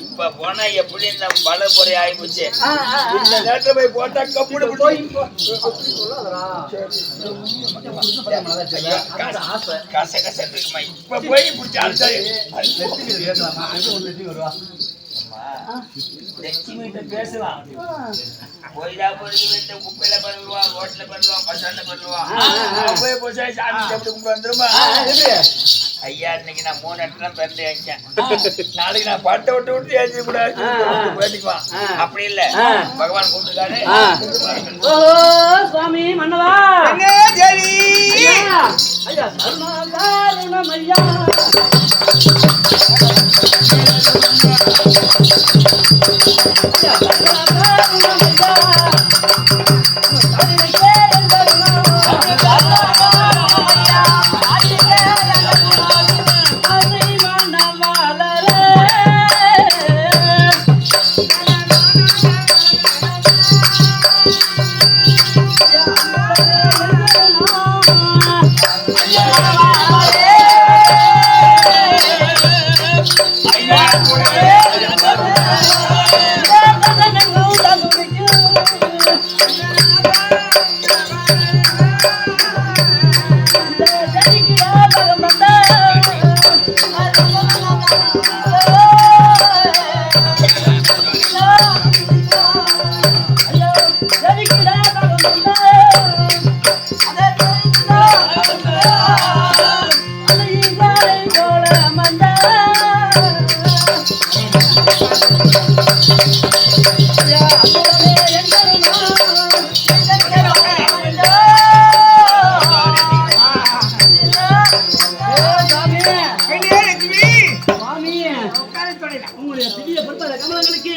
இப்ப போனா எப்படி இந்த மழை பொறி ஆயிப்போச்சு இந்த நேரத்துல போய் போட்டா கப்புனு போய் கச கசன்னு இருக்குமா இப்ப போய் பிடிச்சி கிட்ட பேசலாம். கோயிலா போய் வந்து குப்பையில பண்ணுவான் ரோட்ல பண்ணுவான் பஸ் ஸ்டாண்ட்ல பண்ணுவான் போய் போச்சா சாமி கும்பிட்டு வந்துருமா? ஐயா இன்னைக்கு நான் மூணு இடத்துல பிறந்து ஏஞ்சேன் நாளைக்கு நான் பட்டை விட்டு விட்டு ஏஞ்சி கூட போயிட்டுக்குவான் அப்படி இல்ல. பகவான் கூப்பிட்டுருக்காரு. ஓ சுவாமி மன்னவா. ஐயா. ஐயா, சர்மகாரணம் ஐயா. அதை மணவாளரே. உங்களுடைய கமலங்களுக்கு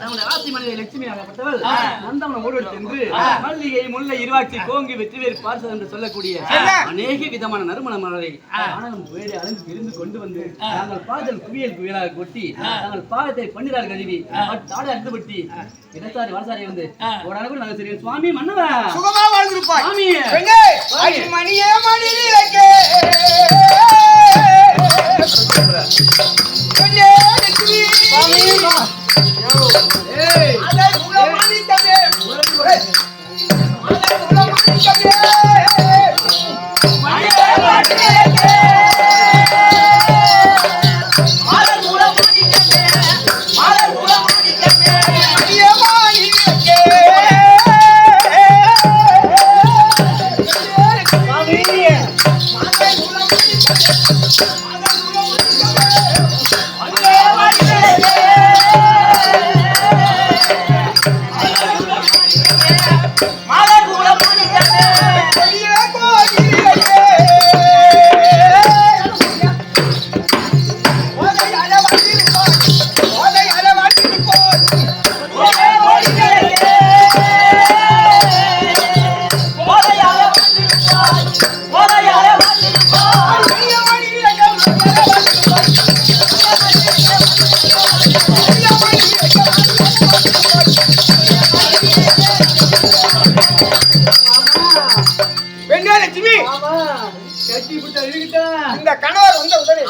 நம்முடைய ஆட்சி மனைவி லட்சுமி ஆகப்பட்டவள் நந்தவனம் ஓடி சென்று மல்லிகை முல்லை இருவாட்சி கோங்கி வெற்றிவேறு பார்சல் என்று சொல்லக்கூடிய அநேக விதமான நறுமண மலரை ஆனந்தம் புயலை அலைந்து பிரிந்து கொண்டு வந்து நாங்கள் பாதல் குவியல் குவியலாக கொட்டி நாங்கள் பாதத்தை பன்னிரார் கழுவி தாடை அறுத்துப்பட்டி இடத்தாரி வலசாரி வந்து ஒரு அளவு நாங்கள் சரி சுவாமி மன்னவா? சுகமா வாழ்ந்திருப்பாய். சுவாமி. மணியே மணி. ஏய் இந்த கணவர் வந்த உடனே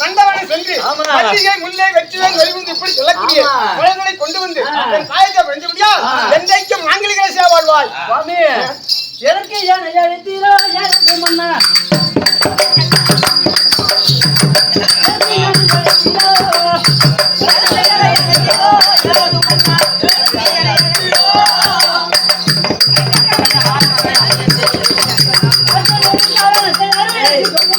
நந்தவனை சென்று ஆமா. மல்லிகை முல்லை இப்படி சொல்லக்கூடிய ஆமா. பழங்களை கொண்டு வந்து என் தாயத்தை வென்று முடியா. என்றைக்கும் மாங்கலிகளை வாழ்வாய் சுவாமி எதற்கு ஏன் அழைத்தீரோ எனக்கு மன்னா சுவாமி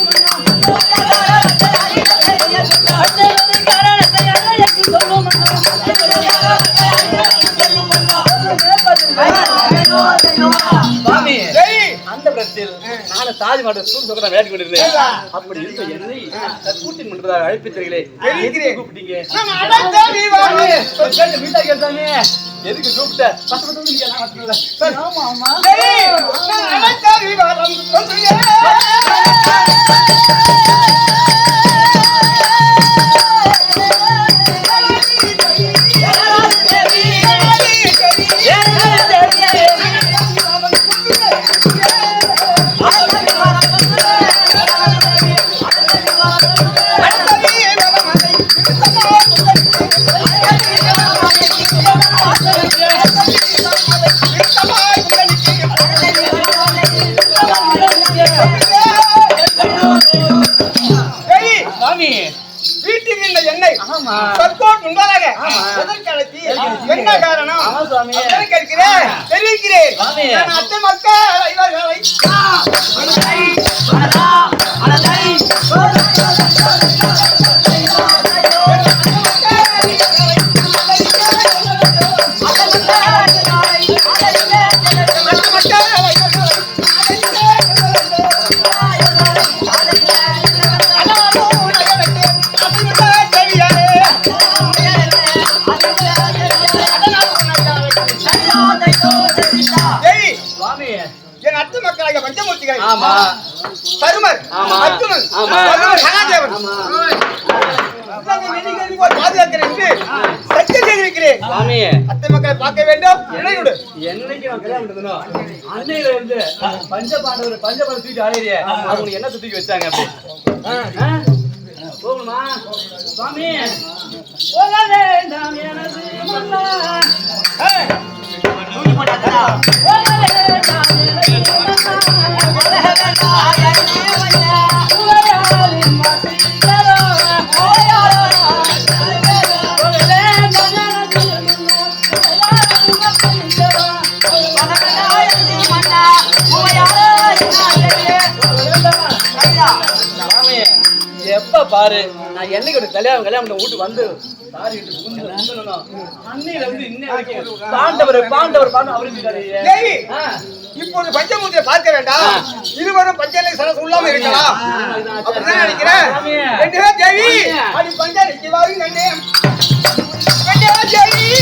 சரி அந்த பிரத்தில் நானும் தாஜ்மஹால் சூழ் சொக்கரை வேட்டி கொண்டிருந்தேன் அப்படி இருக்க என்னை கூட்டின் முன்பதாக அழைப்பித்தீர்களே. கூப்பிட்டீங்க. கேட்டு வீட்டா கேட்டானே. எதுக்கு கூப்பிட்ட? சுவாமி வீட்டில் இந்த எண்ணெய் ஆமா. சர்க்கோட் முன்பதாக ஆமா. எதற்கு அழைத்தி? எதற்கு என்ன காரணம்? கேட்கிறேன். தெரிவிக்கிறேன். அத்தை மக்கள் இவர்களை. பஞ்சமூர்த்திகள். ஆமா. தருமர். ஆமா. அர்ஜுனன். சகாதேவன் பாதுகாக்கிறேன் என்று சத்தியம் செய்து வைக்கிறேன் சுவாமி அத்தை மக்களை பார்க்க வேண்டும். இணையுடு என்னைக்கு நான் கல்யாணம் அன்னையில இருந்து பஞ்ச பாண்டவர் பஞ்ச பாண்டவர் தூக்கி ஆளையிறிய அவங்க என்ன தூக்கி வச்சாங்க அப்படி? போகணுமா? சுவாமி போக வேண்டாம் எனது மன்னா ஏய், போக வேண்டாம் எனது மன்னா. உலகாலின் வாசிகளோ, போக வேண்டாம் எனது சாமி, எப்ப பாரு? நான் என்னைக்கு ஒரு கல்யாணம் கல்யாணம் வீட்டு வந்து அன்னையில இருந்து இன்னை வரைக்கும் பாண்டவர் பாண்டவர் பாண்டவர் அவரு இருக்காரு. தேவி ஆ, இப்போது பஞ்சமூர்த்தியை பார்க்க வேண்டாம். இருவரும் பஞ்சலை சரசு உள்ளாம இருக்கலாம். அப்படிதான் நினைக்கிறேன். ரெண்டு பேர் தேவி. அது பஞ்சாயத்து வாருங்க கண்ணே. கண்ணே. தேவி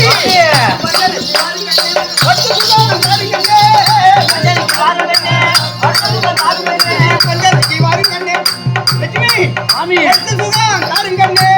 பஞ்சாயத்து சாமி. பத்து சுதாரம் தாருங்க கண்ணே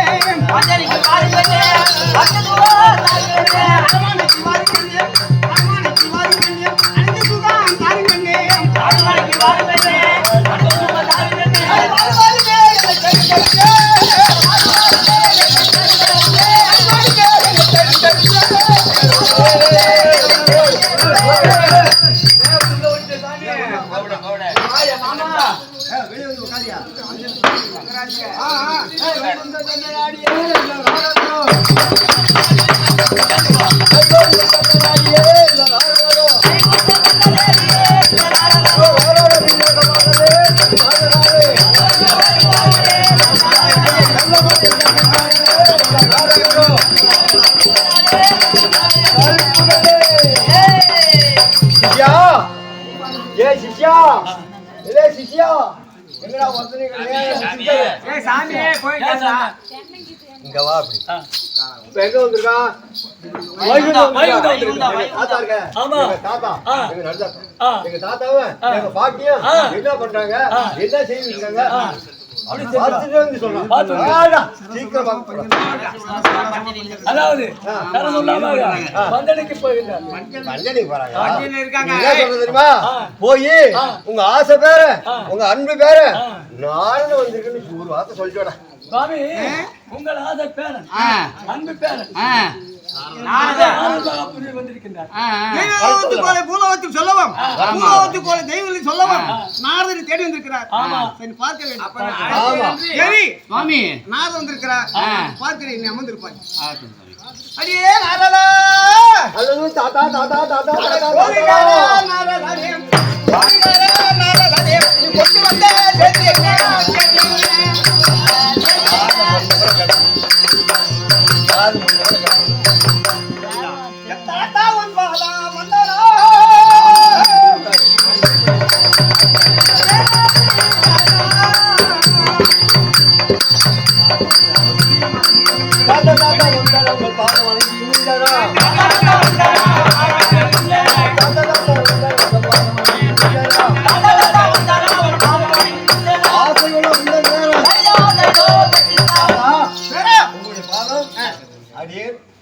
ஏ சிஷ்யா ஏ சிஷ்யா எங்கடா வந்தீங்க சாமியே. இங்க வா அப்படி. இப்ப எங்க வந்திருக்கான். தாத்தா இருக்க? ஆமா. எங்க தாத்தா? ஆ. எங்க நடுதாத்தா ஆ. எங்க தாத்தாவும் எங்க பாட்டியும் ஆ. என்ன பண்றாங்க? ஆ. என்ன செய்து அதாவது தெரியுமா? போய் உங்க ஆசை பேர உங்க அன்பு பேர நானும் வந்திருக்கேன்னு ஒரு வார்த்தை சொல்லிட்டு வாடா. சுவாமி உங்கள் ஆத பேரன் அன்பு பேரன் சொல்லவும். சொல்லவும். நாரதரை தேடி வந்திருக்கிறார். பார்க்க வேண்டும். நாரதம் வந்திருக்கிறார். பார்க்கிறேன் நீ அமர்ந்திருப்பாய் அடியே நாரதா! அல்லது தாத்தா தாத்தா தாத்தா தாத்தா. கோவிகாரா நாரதானே. நீ கொண்டு வந்த செய்தி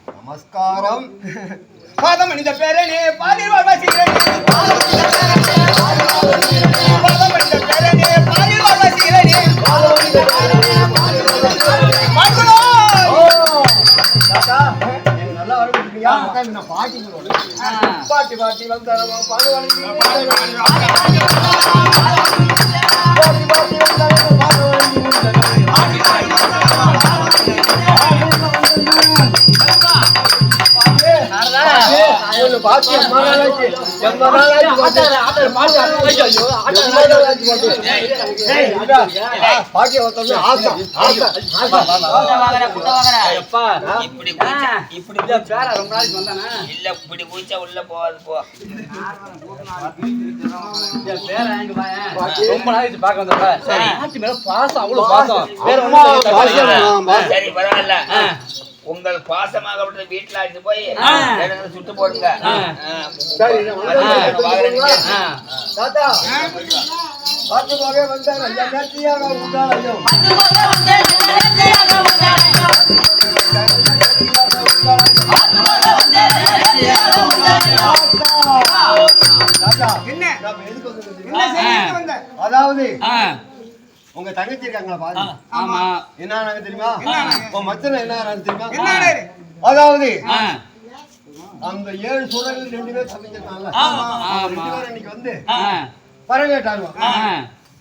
நமஸ்காரம் பாதம் இந்த பேரே நீ வாழ்வாசிக்கிறேன் பாட்டி. பாட்டி நின்றாரா? பாட்டி பாட்டி வந்தாரமா பாத்தி எம்மா நாளாச்சு. எம்மா நாளாச்சு பாத்து. எம்மா நாளாச்சு பாத்து. ஏய், இதா, பாட்டியை பார்த்தோன்னே ஆசை, ஆசை, ஆசை. எப்பா இப்படி குதிச்சா இப்படி குதிச்சா பேர ரொம்ப நாளைக்கு வந்தானே இல்ல இப்படி குதிச்சா உள்ள போகாது போ பேர ரொம்ப நாளைக்கு பார்க்க வந்தப்ப சரி ஆட்டு மேல பாசம் அவ்வளவு பாசம் வேற ஒண்ணும் பாசம், இல்லை. ஆமா. சரி பரவாயில்ல உங்கள் பாசமாகப்பட்ட வீட்டுல அழைச்சு போய் சுட்டு போடுங்க. தாத்தா. போக வந்தார். வந்தார் அதாவது உங்க தங்கச்சி இருக்காங்களா ஆ, பாரு ஆமா. என்ன தெரியுமா? உன் மச்சன என்ன தெரியுமா? அதாவது அந்த ஏழு சுடர்கள் ரெண்டு பேர் சமைஞ்சிருக்காங்கல்ல ஆமா. ரெண்டு பேரும் இன்னைக்கு வந்து ஆ,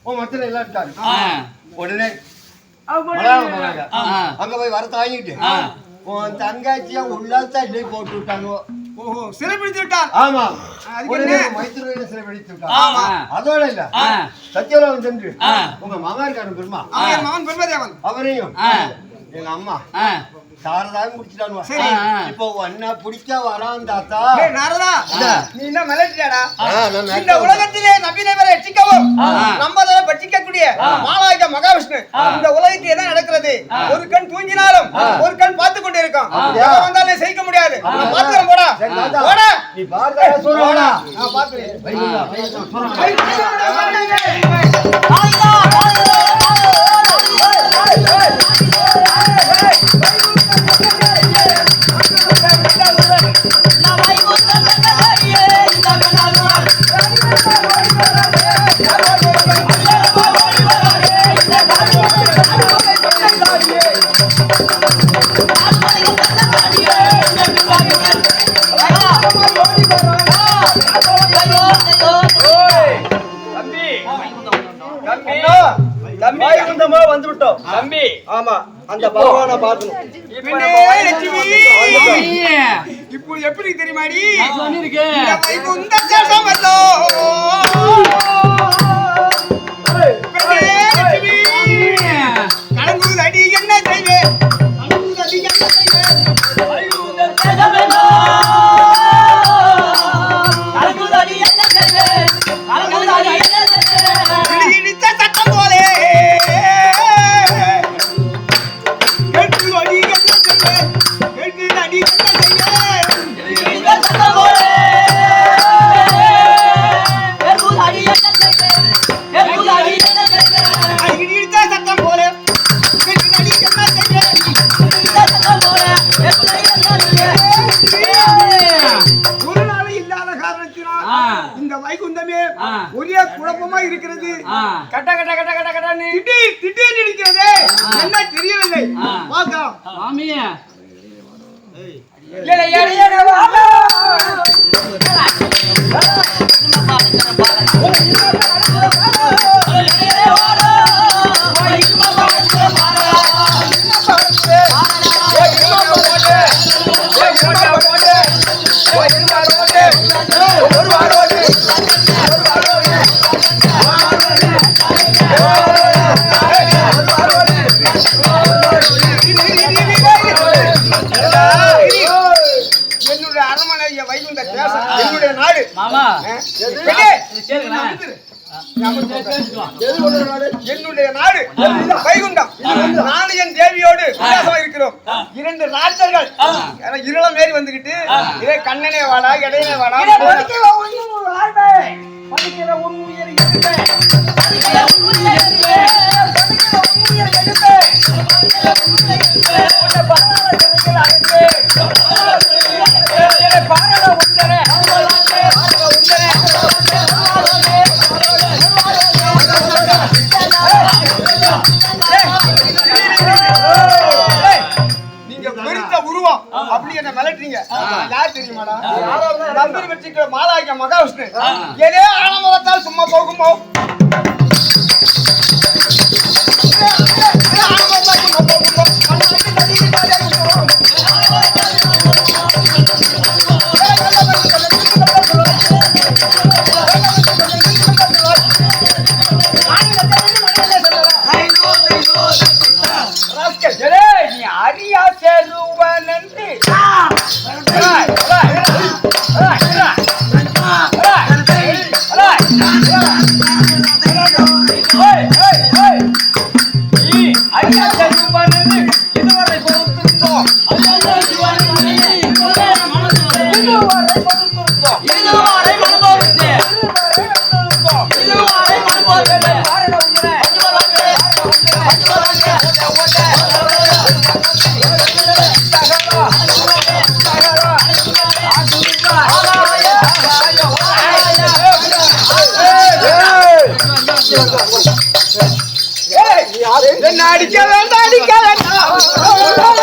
உன் மச்சன ஆ, உடனே. அங்க போய் வர தாங்கிட்டு ஆ. உன் தங்காச்சியா உள்ளாத்தா இல்லை போட்டு விட்டாங்க ஓஹோ சிறைப்பிடித்து விட்டான் ஆமா? மைத்திரையில சிறைப்பிடித்து விட்டாங்க ஆமா. அதோட இல்ல. சத்யலோகம் சென்று. உங்க மகன் இருக்காரு பெருமா மகன் பிரம்மதேவன் அவரையும். எங்க அம்மா. சாரதாவும் முடிச்சிட்டானுவா சரி. ஆ. இப்போ ஒன்னா பிடிக்க வரான் தாத்தா. நாரதா நீ என்ன நான் இந்த. உலகத்திலே நபிநேவரை ரட்சிக்கவும் ஆ. நம்பதை பட்சிக்கக்கூடிய மாலாயுத மகாவிஷ்ணு இந்த உலகத்தில் என்ன நடக்கிறது. ஒரு கண் தூங்கினாலும் ஒரு கண் பார்த்து கொண்டு இருக்கும் வந்தாலும் செய்ய முடியாது. நான் பார்த்துக்கிறேன் போடா. போடா. நீ பாரதா சொல்லுவாடா நான் பார்த்துக்கிறேன் வைகுண்டா, வைகுண்டா, ஆமா அந்த பகவானை லட்சுமி இப்போ எப்படி தெரியுமாடி? நான் ஒரு நாளும் இல்லாத காரணத்தினால். இந்த வைகுந்தமே. ஒரே குழப்பமா இருக்கிறது. கட்ட கட்ட கட்ட கட்ட கட்டன்னு திடீர் திடீர் இருக்கிறது என்ன தெரியவில்லை. பார்க்கலாம் சாமி என்னுடைய அரண்மனை வைகுந்த தேசம் என்னுடைய நாடு. மாமா என்னுடைய நாடு வைகுண்டம். நானும் என் தேவியோடு உல்லாசமா இருக்கிறோம். இரண்டு ராஜர்கள். இருளம் மேறி வந்துகிட்டு இதே கண்ணனே வாடா இடையனே வாடா. நீங்க பெருத்த உருவம் அப்படி என்ன மிளட்டுறீங்க யார் தெரியுமாடா? நம்பி வச்சுக்கிற மாலாக்கிய மகாவிஷ்ணு. ஏதே ஆனமரத்தால் சும்மா போகுமோ? ஆனமரத்தால் சும்மா போகுமோ? மண்ணாக்கி நதிக்கு தாயாக என்ன அடிக்க வேண்டாம் அடிக்க வேண்டாம்.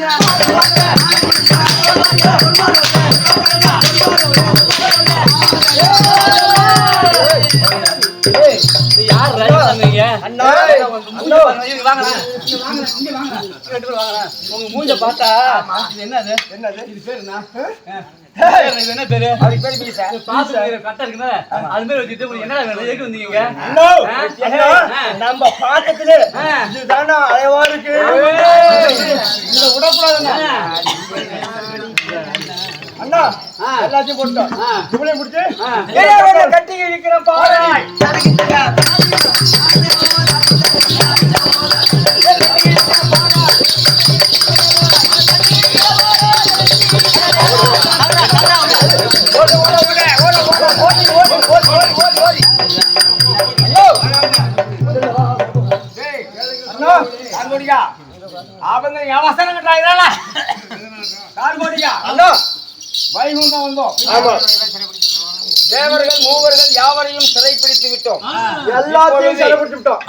யார் உங்க மூஞ்ச பார்த்தா. என்னது? என்னது? இது பேரு என்ன? பேரு, இது என்ன பேரு? அதுக்கு பேர் பீசா பாத்து கட்டை அது மாதிரி வச்சுட்டு என்னடா வேணும்? எதுக்கு வந்தீங்க. நம்ம பாக்கத்துல. இதுதானா அலைவா இருக்கு? இத விடக்கூடாதுண்ணா. அண்ணா ஆ. எல்லாத்தையும் போட்டோம். இவளையும். கட்டி இருக்கிற பாரு அவங்க அவசரம் கட்டாயிரா கார்கோடியா அண்ணா வைகுண்டம் வந்தோம் ஆமா. தேவர்கள் மூவர்கள் யாவரையும் சிறைப்பிடித்து விட்டோம். எல்லாத்தையும் செலவிட்டு விட்டோம்.